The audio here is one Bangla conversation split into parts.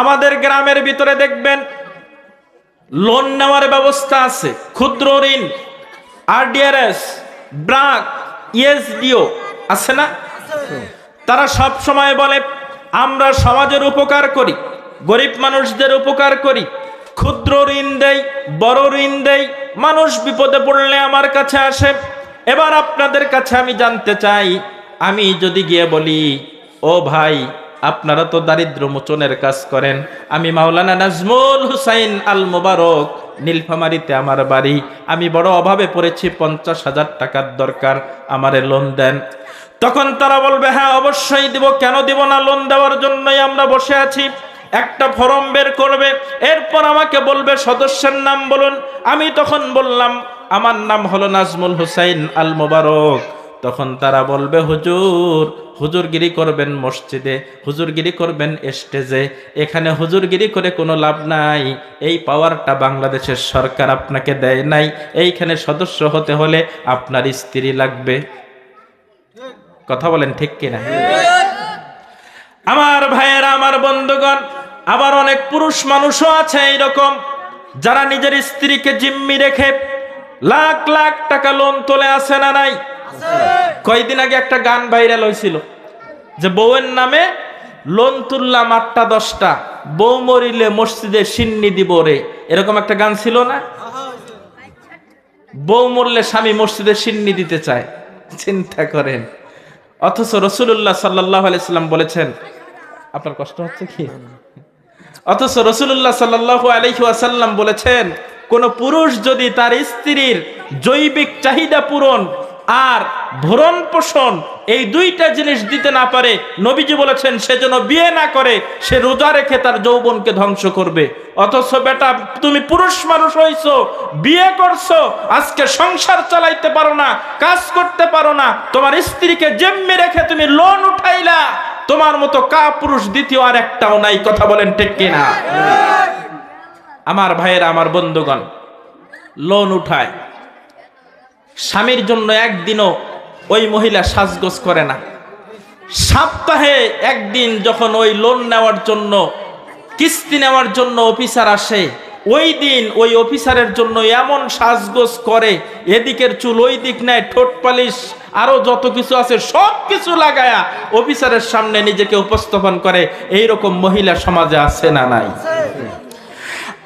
আমাদের গ্রামের ভিতরে দেখবেন লোন নেওয়ার ব্যবস্থা আছে, ক্ষুদ্র ঋণ আরডিআরএস ব্রাক ইএসডিও আছে না? তারা সব সময় বলে, আমরা সমাজের উপকার করি, গরিব মানুষদের উপকার করি, ক্ষুদ্র ঋণ দেই, বড় ঋণ দেই, মানুষ বিপদে পড়লে আমার কাছে আসে। এবার আপনাদের কাছে আমি জানতে চাই, আমি যদি গিয়ে বলি, ও ভাই আপনারা তো দারিদ্র মোচনের কাজ করেন। আমি মাওলানা নাজমুল হুসাইন আল মোবারক নীলফামারিতে আমার বাড়ি। আমি বড় অভাবে পড়েছি, পঞ্চাশ হাজার টাকার দরকার, আমারে লোন দেন। তখন তারা বলবে হ্যাঁ অবশ্যই দিব। কেন দিব না লোন দেওয়ার জন্যই আমরা বসে আছি। একটা ফরম বের করবে। এরপর আমাকে বলবে, সদস্যের নাম বলুন। আমি তখন বললাম, আমার নাম হলো নাজমুল হুসাইন আল মোবারক তখন তারা বলবে, হুজুর হুজুরগিরি করবেন মসজিদে, হুজুরগিরি করবেন স্টেজে, এখানে হুজুরগিরি করে কোনো লাভ নাই। এই পাওয়ারটা বাংলাদেশের সরকার আপনাকে দেয় নাই। এইখানে সদস্য হতে হলে আপনার স্ত্রী লাগবে। কথা বলেন ঠিক কিনা? আমার ভাইয়েরা, আমার বন্ধুগণ, আবার অনেক পুরুষ মানুষও আছে এইরকম, যারা নিজের স্ত্রীকে জিম্মি রেখে লাখ লাখ টাকা লোন তোলে আসে না নাই। কয়দিন আগে একটা গান ভাইরাল হয়েছিল যে বউয়ের নামে লোন তুললাম আটটা দশটা, বউ মরিলে মসজিদে সিন্নি দিব রে। এরকম একটা গান ছিল না? বউ মরলে স্বামী মসজিদে সিন্নি দিতে চায়। চিন্তা করেন। অথচ রসুল্লাহ সাল্লাহ আলাইসাল্লাম বলেছেন, আপনার কষ্ট হচ্ছে কি? অথচ রসুল্লাহ সাল্লাহ আলহি বলেছেন, কোন পুরুষ যদি তার স্ত্রীর জৈবিক চাহিদা পূরণ আর ভরণ পোষণ এই দুইটা জিনিস দিতে না পারে। নবীজি বলেছেন সে যেন বিয়ে না করে সে রোজা রেখে তার যৌবনকে ধ্বংস করবে। অথচ বেটা তুমি পুরুষ মানুষ হইছো বিয়ে করছ আজকে সংসার চালাইতে পারো না কাজ করতে পারো না তোমার স্ত্রীকে জেম্মি রেখে তুমি লোন উঠাইলা তোমার মতো কা পুরুষ দ্বিতীয় আর একটাও নাই কথা বলেন ঠিক কিনা? আমার ভাইয়েরা আমার বন্ধুগণ লোন উঠায়। স্বামীর জন্য একদিনও ওই মহিলা সাজগোজ করে না। সপ্তাহে একদিন যখন ওই লোন নেওয়ার জন্য, কিস্তি নেওয়ার জন্য অফিসার আসে, ওই দিন ওই অফিসারের জন্য এমন সাজগোজ করে, এদিকের চুল ওই দিক নেয়, ঠোঁট পালিশ আরও যত কিছু আছে সব কিছু লাগায়া অফিসারের সামনে নিজেকে উপস্থাপন করে। এই রকম মহিলা সমাজে আছে না নাই?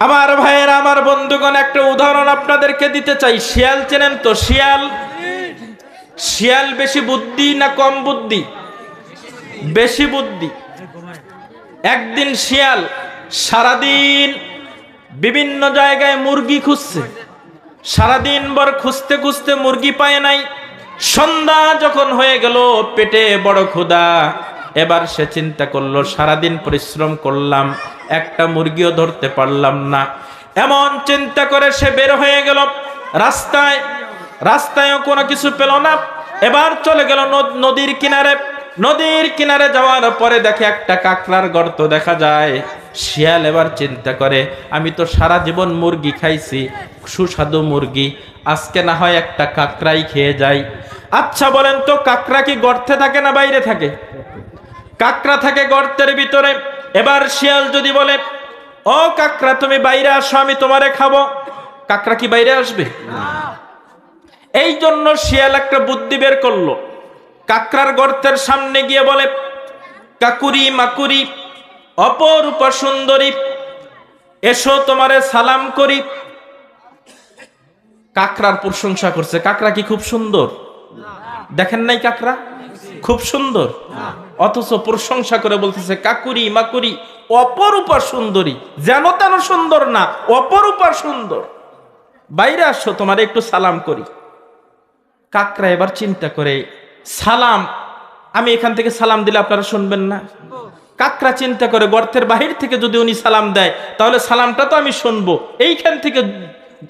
আমার ভাইয়ের, আমার বন্ধুগণ, একটা উদাহরণ আপনাদেরকে দিতে চাই। শিয়াল চেনেন তো? শিয়াল? শিয়াল বেশি বুদ্ধি না কম বুদ্ধি? বেশি বুদ্ধি। একদিন শিয়াল সারাদিন বিভিন্ন জায়গায় মুরগি খুঁজছে। সারাদিন বর খুঁজতে খুঁজতে মুরগি পায় নাই। সন্ধ্যা যখন হয়ে গেল, পেটে বড় ক্ষুধা। এবার সে চিন্তা করল, সারাদিন পরিশ্রম করলাম, একটা মুরগিও ধরতে পারলাম না। এমন চিন্তা করে সে বের হয়ে গেল। রাস্তায়, রাস্তায়ও কোনো কিছু পেল না। এবার চলে গেল নদ- নদীর কিনারে। নদীর কিনারে যাওয়ার পরে দেখে একটা কাকড়ার গর্ত দেখা যায়। শিয়াল এবার চিন্তা করে, আমি তো সারা জীবন মুরগি খাইছি, সুস্বাদু মুরগি, আজকে না হয় একটা কাকড়াই খেয়ে যাই। আচ্ছা বলেন তো, কাকড়া কি গর্তে থাকে না বাইরে থাকে? কাকড়া থাকে গর্তের ভিতরে। এবার শিয়াল যদি বলে ও কাকড়া তুমি বাইরে আসো আমি তোমারে খাব। কাকড়া কি বাইরে আসবে? এই জন্য শিয়াল একটা বুদ্ধি বের করল। কাকরার গর্তের সামনে গিয়ে বলে কাকুরি মাকুরি অপরূপা সুন্দরী এসো তোমারে সালাম করি। কাকড়ার প্রশংসা করছে কাকড়া কি খুব সুন্দর? দেখেন নাই কাকড়া? খুব সুন্দর। অথচ প্রশংসা করে বলতেছে, কাকুরি, মাকুরি, অপরূপা সুন্দরী, যেন তেন সুন্দর না, অপরূপা সুন্দর। বাইরে আসো তোমার একটু সালাম করি। কাকরা এবার চিন্তা করে, সালাম, আমি এখান থেকে সালাম দিলে আপনারা শুনবেন না? কাকরা চিন্তা করে, গর্তের বাহির থেকে যদি উনি সালাম দেয়, তাহলে সালামটা তো আমি শুনব। এইখান থেকে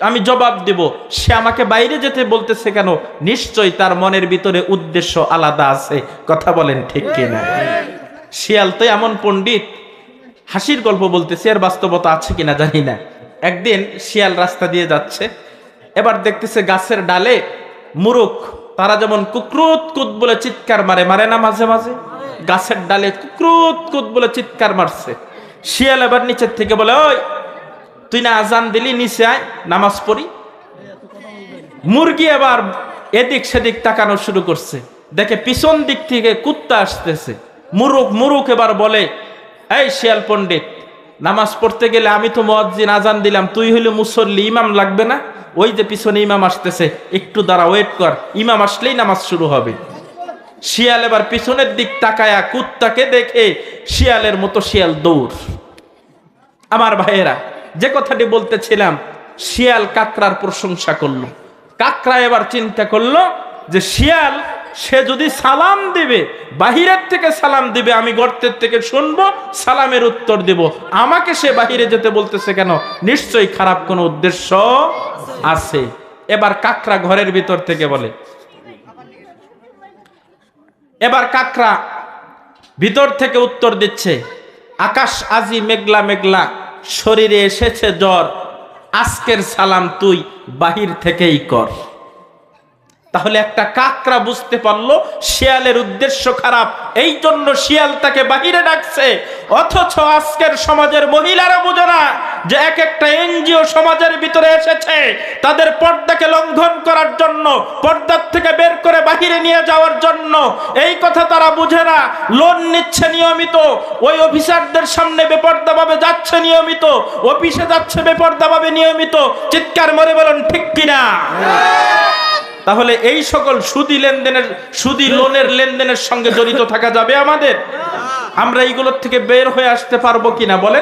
আমি জবাব দেব, সে আমাকে বাইরে যেতে বলতেছে কেন? নিশ্চয় তার মনের ভিতরে উদ্দেশ্য আলাদা আছে। কথা বলেন ঠিক কিনা? শিয়াল তো এমন পণ্ডিত। হাসির গল্প বলতেছি আর বাস্তবতা আছে কিনা জানি না। একদিন শিয়াল রাস্তা দিয়ে যাচ্ছে, এবার দেখতেছে গাছের ডালে মুরুখ। তারা যেমন কুকরুত কুত বলে চিৎকার মারে মারে না মাঝে মাঝে? গাছের ডালে কুকরুত কুত বলে চিৎকার মারছে। শিয়াল এবার নিচের থেকে বলে, ওই তুই না আজান দিলি, নিচে আয়, নামাজ পড়ি। মুরগি এবার এদিক সেদিক তাকানো শুরু করছে। দেখে পিছন দিক থেকে কুত্তা আসতেছে। মুরুক মুরুক এবার বলে, এই শিয়াল পণ্ডিত, নামাজ পড়তে গেলে আমি তো মজ্জিন আজান দিলাম, তুই হইলে মুসল্লি, ইমাম লাগবে না? ওই যে পিছনে ইমাম আসতেছে, একটু দাঁড়া ওয়েট কর, ইমাম আসলেই নামাজ শুরু হবে। শিয়াল এবার পিছনের দিক তাকায়া কুত্তাকে দেখে, শিয়ালের মতো শিয়াল দৌড়। আমার ভাইয়েরা যে কথাটি বলতেছিলাম, শিয়াল কাকরার প্রশংসা করল। কাকরা এবার চিন্তা করল যে শিয়াল, সে যদি সালাম দিবে, বাহিরের থেকে সালাম দিবে, আমি গর্তের থেকে শুনব, সালামের উত্তর দিব। আমাকে সে বাহিরে যেতে বলতেছে কেন? নিশ্চয়ই খারাপ কোনো উদ্দেশ্য আছে। এবার কাকরা ঘরের ভিতর থেকে বলে, এবার কাকরা ভিতর থেকে উত্তর দিচ্ছে, আকাশ আজি মেঘলা মেঘলা শরীরে এসেছে জ্বর আজকের সালাম তুই বাহির থেকেই কর। তাহলে একটা কাকরা বুঝতে পারল, শিয়ালের উদ্দেশ্য খারাপ। এই জন্য শিয়াল তাকে বাহিরে ডাকছে। অথচ আজকের সমাজের মহিলারা বুঝে না যে এক একটা এনজিও সমাজের ভিতরে এসেছে। তাদের পর্দাকে লঙ্ঘন করার জন্য, পর্দার থেকে বের করে বাহিরে নিয়ে যাওয়ার জন্য। এই কথা তারা বুঝে না। লোন নিচ্ছে নিয়মিত। ওই অফিসারদের সামনে বেপর্দাভাবে যাচ্ছে নিয়মিত। অফিসে যাচ্ছে বেপর্দাভাবে নিয়মিত। চিৎকার মরে বলেন, ঠিক কিনা? তাহলে এই সকল সুদি লেনদেনের, সুদি লোনের লেনদেনের সঙ্গে জড়িত থাকা যাবে আমাদের? আমরা এইগুলোর থেকে বের হয়ে আসতে পারব কিনা বলেন?